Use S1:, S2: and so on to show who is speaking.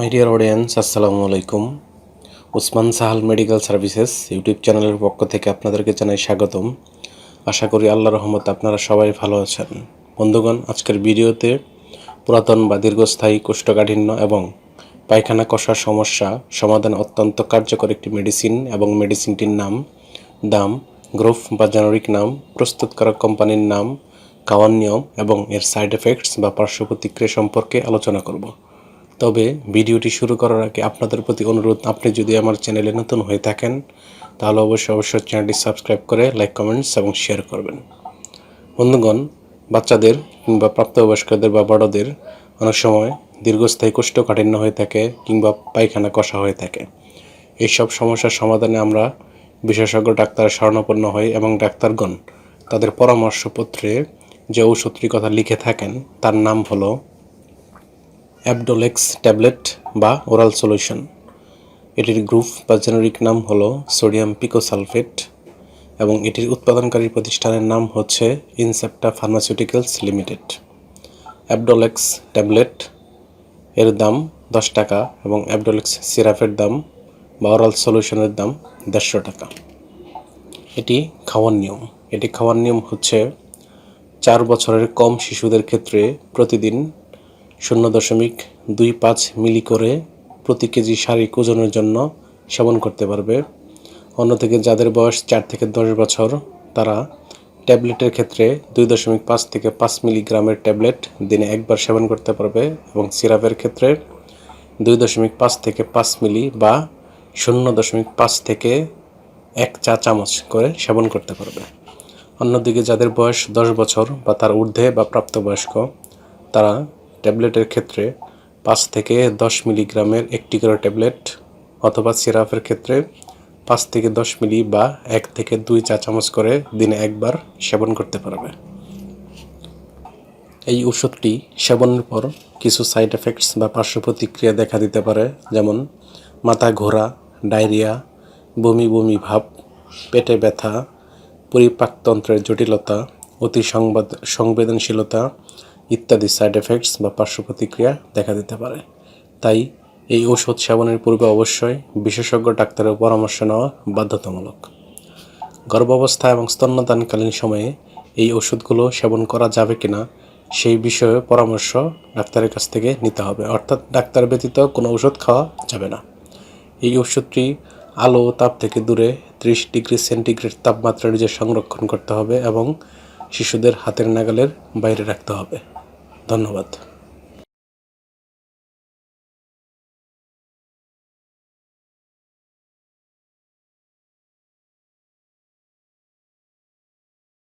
S1: My dear audience আসসালামু আলাইকুম Osman Sahal medical services YouTube চ্যানেলের পক্ষ থেকে আপনাদেরকে জানাই স্বাগতম। আশা করি আল্লাহ রহমত আপনারা সবাই ভালো আছেন। বন্ধুগণ, আজকের ভিডিওতে পুরাতন বা দীর্ঘস্থায়ী কোষ্ঠকাঠিন্য এবং পায়খানা কষার সমস্যা সমাধান অত্যন্ত কার্যকর একটি মেডিসিন এবং মেডিসিনটির নাম, দাম, গ্রুপ বা জেনারিক নাম, প্রস্তুতকারক কোম্পানির নাম, খাওয়ার নিয়ম এবং এর সাইড এফেক্টস বা পার্শ্ব প্রতিক্রিয়া সম্পর্কে আলোচনা করব। তবে ভিডিওটি শুরু করার আগে আপনাদের প্রতি অনুরোধ, আপনি যদি আমার চ্যানেলে নতুন হয়ে থাকেন, তাহলে অবশ্যই অবশ্যই চ্যানেলটি সাবস্ক্রাইব করে লাইক, কমেন্টস এবং শেয়ার করবেন। বন্ধুগণ, বাচ্চাদের কিংবা প্রাপ্তবয়স্কদের বা বড়দের অনেক সময় দীর্ঘস্থায়ী কোষ্ঠকাঠিন্য হয়ে থাকে কিংবা পায়খানা কষা হয়ে থাকে। এইসব সমস্যার সমাধানে আমরা বিশেষজ্ঞ ডাক্তার শরণাপন্ন হই এবং ডাক্তারগণ তাদের পরামর্শপত্রে যে ঔষধটির কথা লিখে থাকেন, তার নাম হলো অ্যাবডোলেক্স ট্যাবলেট বা ওরাল সলিউশন এটির গ্রুপ বা জেনারিক নাম হলো সোডিয়াম পিকোসালফেট এবং এটির উৎপাদনকারী প্রতিষ্ঠানের নাম হচ্ছে Incepta pharmaceuticals limited Abdolex tablet এর দাম দশ টাকা এবং অ্যাবডোলেক্স সিরাপের দাম বা ওরাল সলিউশনের দাম দেড়শো টাকা। এটি খাওয়ার নিয়ম। এটি খাওয়ার নিয়ম হচ্ছে চার বছরের কম শিশুদের ক্ষেত্রে প্রতিদিন শূন্য দশমিক দুই পাঁচ মিলি করে প্রতি কেজি শারীরিক ওজনের জন্য সেবন করতে পারবে। অন্যদিকে যাদের বয়স চার থেকে দশ বছর, তারা ট্যাবলেটের ক্ষেত্রে দুই দশমিক পাঁচ থেকে পাঁচ মিলিগ্রামের ট্যাবলেট দিনে একবার সেবন করতে পারবে এবং সিরাপের ক্ষেত্রে দুই দশমিক পাঁচ থেকে পাঁচ মিলি বা শূন্য দশমিক পাঁচ থেকে এক চা চামচ করে সেবন করতে পারবে। অন্যদিকে যাদের বয়স দশ বছর বা তার ঊর্ধ্বে বা প্রাপ্তবয়স্ক, তারা ট্যাবলেটের ক্ষেত্রে পাঁচ থেকে দশ মিলিগ্রামের একটি করে ট্যাবলেট অথবা সিরাপের ক্ষেত্রে পাঁচ থেকে দশ মিলি বা এক থেকে দুই চা চামচ করে দিনে একবার সেবন করতে পারবে। এই ওষুধটি সেবনের পর কিছু সাইড এফেক্টস বা পার্শ্ব প্রতিক্রিয়া দেখা দিতে পারে, যেমন মাথা ঘোরা, ডায়রিয়া, বমি বমি ভাব, পেটে ব্যথা, পরিপাকতন্ত্রের জটিলতা, অতি সংবাদ সংবেদনশীলতা ইত্যাদি সাইড এফেক্টস বা পার্শ্ব প্রতিক্রিয়া দেখা দিতে পারে। তাই এই ওষুধ সেবনের পূর্বে অবশ্যই বিশেষজ্ঞ ডাক্তারের পরামর্শ নেওয়া বাধ্যতামূলক। গর্ভাবস্থা এবং স্তন্যদানকালীন সময়ে এই ওষুধগুলো সেবন করা যাবে কিনা সেই বিষয়ে পরামর্শ ডাক্তারের কাছ থেকে নিতে হবে। অর্থাৎ ডাক্তার ব্যতীত কোনো ওষুধ খাওয়া যাবে না। এই ওষুধটি আলো, তাপ থেকে দূরে ত্রিশ ডিগ্রি সেন্টিগ্রেড তাপমাত্রা নিজে সংরক্ষণ করতে হবে এবং শিশুদের হাতের নাগালের বাইরে রাখতে হবে। ধন্যবাদ।